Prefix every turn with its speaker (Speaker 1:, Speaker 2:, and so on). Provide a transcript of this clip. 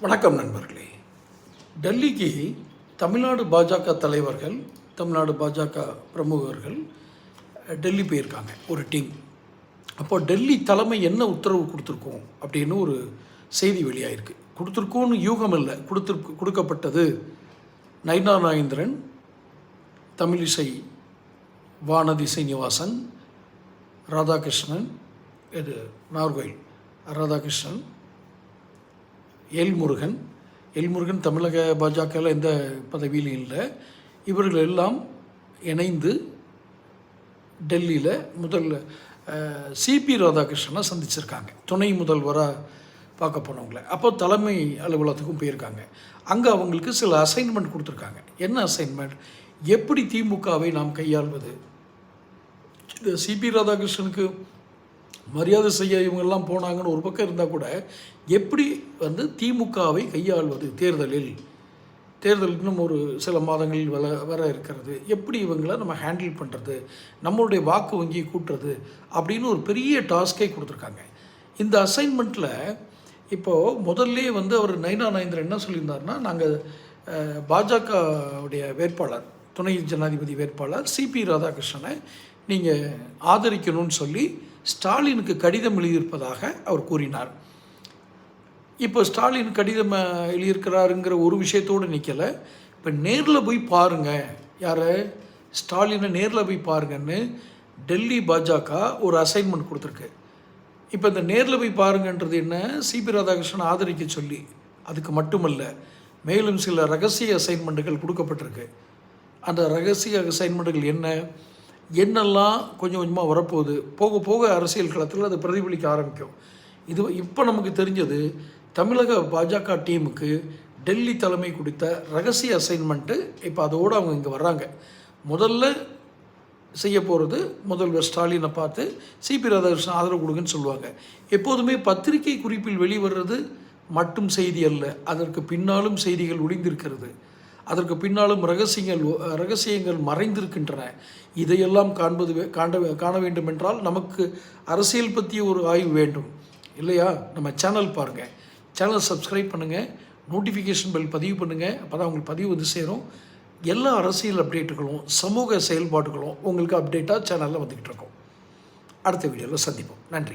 Speaker 1: வணக்கம் நண்பர்களே. டெல்லிக்கு தமிழ்நாடு பாஜக தலைவர்கள் தமிழ்நாடு பாஜக பிரமுகர்கள் டெல்லி போயிருக்காங்க ஒரு டீம். அப்போ டெல்லி தலைமை என்ன உத்தரவு கொடுத்துருக்கோம் அப்படின்னு ஒரு செய்தி வெளியாகிருக்கு கொடுத்துருக்கோன்னு யூகம் இல்லை கொடுத்துருக்கு கொடுக்கப்பட்டது நைனா நாகேந்திரன் தமிழிசை வானதி சீனிவாசன் ராதாகிருஷ்ணன் இது நார்கோயில் ராதாகிருஷ்ணன் எல்முருகன். எல்முருகன் தமிழக பாஜகவில் எந்த பதவியிலும் இல்லை. இவர்கள் எல்லாம் இணைந்து டெல்லியில் முதல் சிபி ராதாகிருஷ்ணனை சந்திச்சிருக்காங்க. துணை முதல்வராக பார்க்க போனவங்கள. அப்போ தலைமை அலுவலகத்துக்கும் போயிருக்காங்க. அங்கே அவங்களுக்கு சில அசைன்மெண்ட் கொடுத்துருக்காங்க. என்ன அசைன்மெண்ட் எப்படி திமுகவை நாம் கையாள்வது? இந்த சிபி ராதாகிருஷ்ணனுக்கு மரியாதை செய்ய இவங்கெல்லாம் போனாங்கன்னு ஒரு பக்கம் இருந்தால் கூட எப்படி வந்து திமுகவை கையாள்வது தேர்தலில்? தேர்தல் இன்னும் ஒரு சில மாதங்களில் வர வர இருக்கிறது. எப்படி இவங்களை நம்ம ஹேண்டில் பண்ணுறது நம்மளுடைய வாக்கு வங்கியை கூட்டுறது? அப்படின்னு ஒரு பெரிய டாஸ்கை கொடுத்துருக்காங்க. இந்த அசைன்மெண்ட்டில் இப்போது முதல்ல வந்து அவர் நைனா நயந்திரன் என்ன சொல்லியிருந்தாருன்னா நாங்கள் பாஜகவுடைய வேட்பாளர் துணை ஜனாதிபதி வேட்பாளர் சிபி ராதாகிருஷ்ணனை நீங்கள் ஆதரிக்கணும்னு சொல்லி ஸ்டாலினுக்கு கடிதம் எழுதியிருப்பதாக அவர் கூறினார். இப்போ ஸ்டாலின் கடிதம் எழுதியிருக்கிறாருங்கிற ஒரு விஷயத்தோடு நிற்கலை இப்போ நேரில் போய் பாருங்கள் யாரை? ஸ்டாலினை நேரில் போய் பாருங்கன்னு டெல்லி பாஜக ஒரு அசைன்மெண்ட் கொடுத்துருக்கு. இப்போ இந்த நேரில் போய் பாருங்கன்றது என்ன? சிபி ராதாகிருஷ்ணன் ஆதரிக்க சொல்லி. அதுக்கு மட்டுமல்ல மேலும் சில ரகசிய அசைன்மெண்ட்டுகள் கொடுக்கப்பட்டிருக்கு. அந்த ரகசிய அசைன்மெண்ட்டுகள் என்ன? என்னெல்லாம் கொஞ்சம் கொஞ்சமாக வரப்போகுது? போக போக அரசியல் களத்தில் அது பிரதிபலிக்க ஆரம்பிக்கும். இது இப்போ நமக்கு தெரிஞ்சது தமிழக பாஜக டீமுக்கு டெல்லி தலைமை கொடுத்த ரகசிய அசைன்மெண்ட்டு இப்போ அதோடு அவங்க இங்கே வர்றாங்க. முதல்ல செய்ய போகிறது முதல்வர் ஸ்டாலினை பார்த்து சிபி ராதாகிருஷ்ணன் ஆதரவு கொடுங்கன்னு சொல்லுவாங்க. எப்போதுமே பத்திரிகை குறிப்பில் வெளிவர்றது மட்டும் செய்தி அல்ல அதற்கு பின்னாலும் செய்திகள் ஒளிந்திருக்கிறது. அதற்கு பின்னாலும் ரகசியங்கள் ரகசியங்கள் மறைந்திருக்கின்றன. இதையெல்லாம் காண்பது வே- காண்ட காண வேண்டும் என்றால் நமக்கு அரசியல் பற்றிய ஒரு ஆய்வு வேண்டும். இல்லையா? நம்ம சேனல் பாருங்கள் சேனல் சப்ஸ்கிரைப் பண்ணுங்கள் நோட்டிஃபிகேஷன் பெல் பதிவு பண்ணுங்கள் அப்போ தான் உங்களுக்கு பதிவு வந்து சேரும். எல்லா அரசியல் அப்டேட்டுகளும் சமூக செயல்பாடுகளும் உங்களுக்கு அப்டேட்டாக சேனலில் வந்துக்கிட்டு இருக்கோம். அடுத்த வீடியோவில் சந்திப்போம். நன்றி.